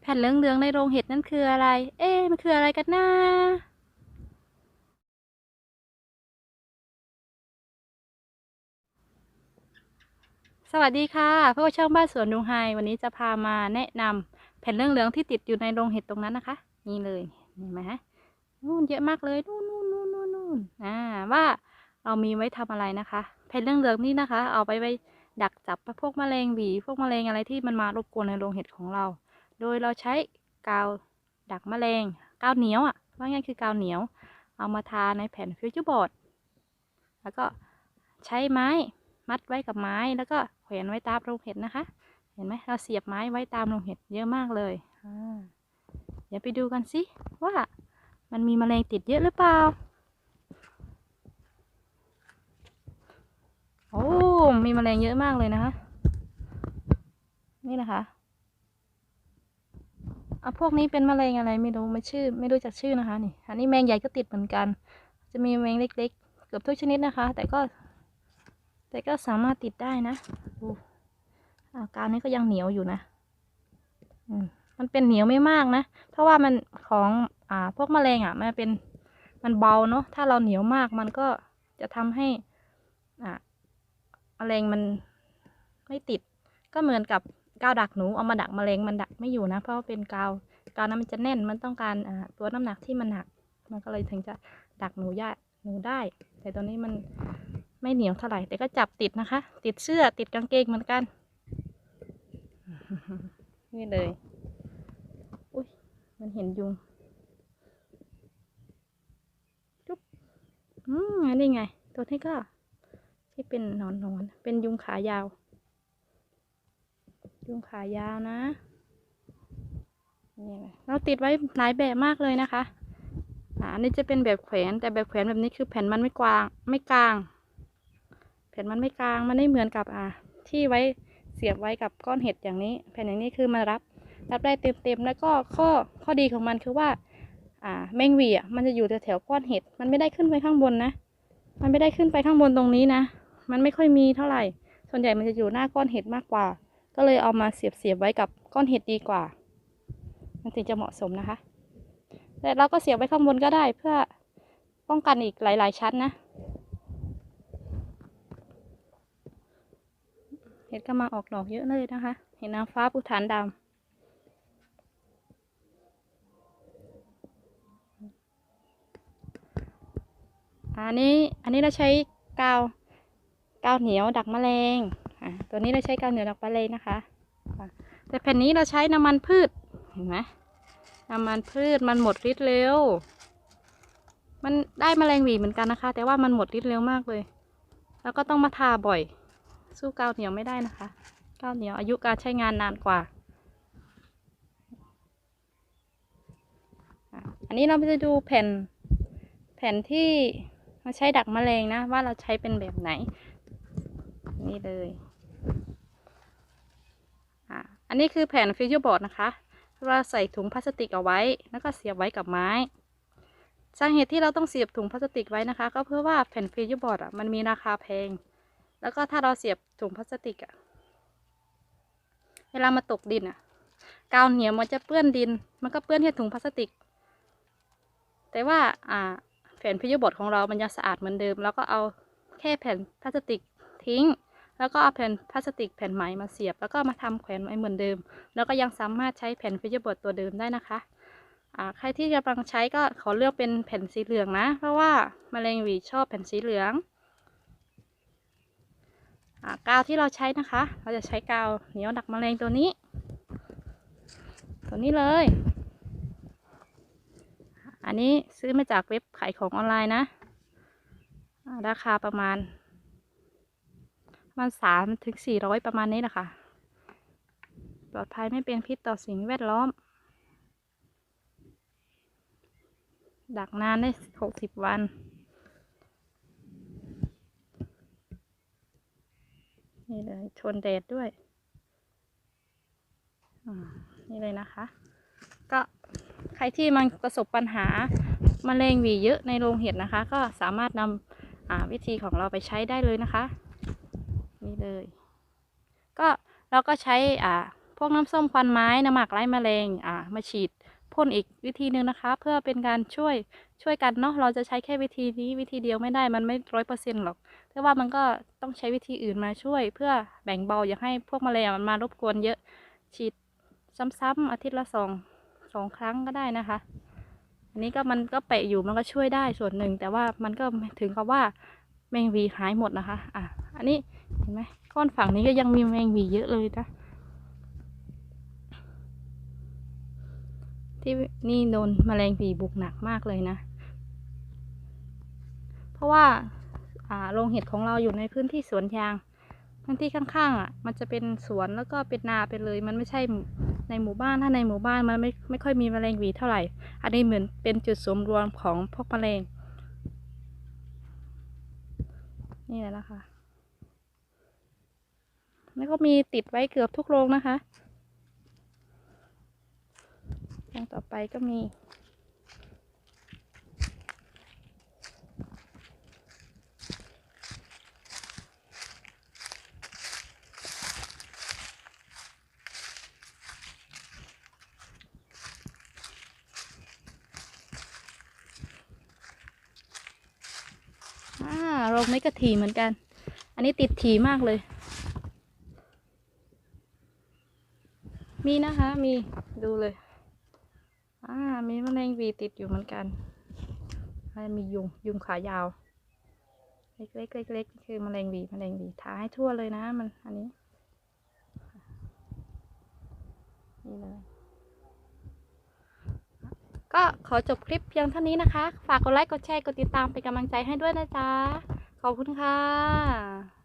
แผ่นเหลืองๆในโรงเห็ดนั่นคืออะไร เอ๊ะมันคืออะไรกันนะสวัสดีค่ะพวกช่องบ้านสวนดุงไฮวันนี้จะพามาแนะนำแผ่นเหลืองๆที่ติดอยู่ในโรงเห็ดตรงนั้นนะคะ นี่เลยเห็นไหมฮะนู่นเยอะมากเลยนู่นนู่นนู่นนู่นนู่นอ่าว่าเรามีไว้ทำอะไรนะคะ แผ่นเหลืองๆนี่นะคะ เอาไปไว้ดักจับพวกแมลงหวี พวกแมลงอะไรที่มันมารบกวนในโรงเห็ดของเรา โดยเราใช้กาวดักแมลงกาวเหนียวอะว่าง่ายคือกาวเหนียว เอามาทาในแผ่นฟิวเจอร์บอร์ดแล้วก็ใช้ไม้มัดไว้กับไม้แล้วก็แขวนไว้ตามโรงเห็ดนะคะ เห็นไหมเราเสียบไม้ไว้ตามโรงเห็ดเยอะมากเลยเดี๋ยวไปดูกันสิว่ามันมีแมลงติดเยอะหรือเปล่า โอ้ มีแมลงเยอะมากเลยนะคะ นี่นะคะ อะพวกนี้เป็นแมลงอะไรไม่รู้ไม่ชื่อ ไม่รู้จักชื่อนะคะนี่ อันนี้แมงใหญ่ก็ติดเหมือนกัน จะมีแมงเล็ก ๆ เกือบทุกชนิดนะคะ แต่ก็ แต่ก็สามารถติดได้นะดูอาการนี้ก็ยังเหนียวอยู่นะอืมมันเป็นเหนียวไม่มากนะ เพราะว่ามันของอ่าพวกแมลงอะ มันเป็นมันเบาเนาะถ้าเราเหนียวมากมันก็จะทำให้อ่าแมลงมันไม่ติดก็เหมือนกับ กาวดักหนูเอามาดักแมลงมันดักไม่อยู่นะ เพราะว่าเป็นกาวกาวนั้นมันจะแน่นมันต้องการตัวน้ำหนักที่มันหนัก มันก็เลยถึงจะดักหนูยาหนูได้ แต่ตอนนี้มันไม่เหนียวเท่าไหร่ แต่ก็จับติดนะคะ ติดเสื้อติดกางเกงเหมือนกัน นี่เลย อุ้ยมันเห็นยุงจุ๊บอืมอันนี้ไง ตัวนี้ก็ที่เป็นหนอนนอนเป็นยุงขายาว ยุงขายาวนะนี่เลยเราติดไว้หลายแบบมากเลยนะคะอันนี้จะเป็นแบบแขวนแต่แบบแขวนแบบนี้คือแผ่นมันไม่กว้างไม่กลาง แผ่นมันไม่กลางมันไม่เหมือนกับอ่าที่ไว้เสียบไว้กับก้อนเห็ดอย่างนี้ แผ่นอย่างนี้คือมันรับรับได้เต็มๆแล้วก็ข้อข้อดีของมันคือว่า อ่าแมงวีอะมันจะอยู่แถวๆก้อนเห็ดมันไม่ได้ขึ้นไปข้างบนนะ มันไม่ได้ขึ้นไปข้างบนตรงนี้นะ มันไม่ค่อยมีเท่าไหร่ ส่วนใหญ่มันจะอยู่หน้าก้อนเห็ดมากกว่า ก็เลยเอามาเสียบเสียบไว้กับก้อนเห็ดดีกว่า มันถึงจะเหมาะสมนะคะ แต่เราก็เสียบไว้ข้างบนก็ได้เพื่อป้องกันอีกหลาย ๆ ชั้นนะ เห็ดก็มาออกดอกเยอะเลยนะคะ เห็นนางฟ้าภูฐานดำอันนี้อันนี้เราใช้กาวกาวเหนียวดักแมลง ตัวนี้เราใช้กาวเหนียวดักแมลงนะคะ แต่แผ่นนี้เราใช้น้ำมันพืช เห็นไหมน้ำมันพืชมันหมดฤทธิ์เร็ว มันได้แมลงหวีเหมือนกันนะคะ แต่ว่ามันหมดฤทธิ์เร็วมากเลย แล้วก็ต้องมาทาบ่อย สู้กาวเหนียวไม่ได้นะคะ กาวเหนียวอายุการใช้งานนานกว่า อันนี้เราจะดูแผ่นแผ่นที่เราใช้ดักแมลงนะ ว่าเราใช้เป็นแบบไหน นี่เลย อันนี้คือแผ่นฟิวเจอร์บอร์ดนะคะ เราใส่ถุงพลาสติกเอาไว้ แล้วก็เสียบไว้กับไม้ สาเหตุที่เราต้องเสียบถุงพลาสติกไว้นะคะ ก็เพื่อว่าแผ่นฟิวเจอร์บอร์ดอะมันมีราคาแพง แล้วก็ถ้าเราเสียบถุงพลาสติกอะ เวลามาตกดินอะ กาวเหนียวมันจะเปื้อนดิน มันก็เปื้อนที่ถุงพลาสติก แต่ว่าอ่าแผ่นฟิวเจอร์บอร์ดของเรามันยังสะอาดเหมือนเดิม แล้วก็เอาแค่แผ่นพลาสติกทิ้ง แล้วก็เอาแผ่นพลาสติกแผ่นใหมมาเสียบ แล้วก็มาทำแขวนไว้เหมือนเดิม แล้วก็ยังสามารถใช้แผ่นฟิวเจอร์บอร์ดตัวเดิมได้นะคะใครที่กำลังใช้ก็ขอเลือกเป็นแผ่นสีเหลืองนะ เพราะว่าแมลงหวีชอบแผ่นสีเหลืองอกาวที่เราใช้นะคะ เราจะใช้กาวเหนียวดักแมลงตัวนี้ ตัวนี้เลย อันนี้ซื้อมาจากเว็บขายของออนไลน์นะ ราคาประมาณ มาณสามถึงสี่ร้อยประมาณนี้แหละค่ะ ปลอดภัยไม่เป็นพิษต่อสิ่งแวดล้อม ดักนานได้หกสิบวัน นี่เลยทนแดดด้วย นี่เลยนะคะ ก็ใครที่มันประสบปัญหามะเร็งหวีเยอะในโรงเห็ดนะคะ ก็สามารถนำวิธีของเราไปใช้ได้เลยนะคะ นี่เลย ก็เราก็ใช้อ่าพวกน้ำส้มควันไม้น้ำหมักไล่แมลงอ่ามาฉีดพ่นอีกวิธีหนึ่งนะคะ เพื่อเป็นการช่วยช่วยกันเนาะเราจะใช้แค่วิธีนี้วิธีเดียวไม่ได้มันไม่ร้อยเปอร์เซ็นต์หรอกแต่ว่ามันก็ต้องใช้วิธีอื่นมาช่วย เพื่อแบ่งเบาอย่าให้พวกแมลงมันมารบกวนเยอะฉีดซ้ำๆอาทิตย์ละสองสองครั้งก็ได้นะคะ อันนี้ก็มันก็เปะอยู่มันก็ช่วยได้ส่วนหนึ่ง แต่ว่ามันก็ถึงกับว่าแมงวีหายหมดนะคะ อะ อันนี้ นไหมก้อนฝั่งนี้ก็ยังมีแมงวีเยอะเลยนะที่นี่โดนแมลงวีบุกหนักมากเลยนะ เพราะว่าโรงเห็ดของเราอยู่ในพื้นที่สวนยางพื้นที่ข้างๆอะ มันจะเป็นสวนแล้วก็เป็นนาไปเลย มันไม่ใช่ในหมู่บ้านถ้าในหมู่บ้านมันไม่ไม่ค่อยมีแมลงวีเท่าไหร่ อันนี้เหมือนเป็นจุดสมรวมของพวกแมลงนี่แหละนะคะ แล้วก็มีติดไว้เกือบทุกโรงนะคะอย่างต่อไปก็มี อ่าโรงนี้ก็ถี่เหมือนกัน อันนี้ติดถี่มากเลย มีนะคะ มีดูเลย อ่า มีแมลงวีติดอยู่เหมือนกันแล้วมียุงยุงขายาวเล็กๆเล็กๆคือแมลงวีแมลงวีทาให้ทั่วเลยนะ มันอันนี้นี่เลยก็ขอจบคลิปเพียงเท่านี้นะคะ ฝากกดไลค์ กดแชร์ กดติดตามเป็นกำลังใจให้ด้วยนะจ๊ะ ขอบคุณค่ะ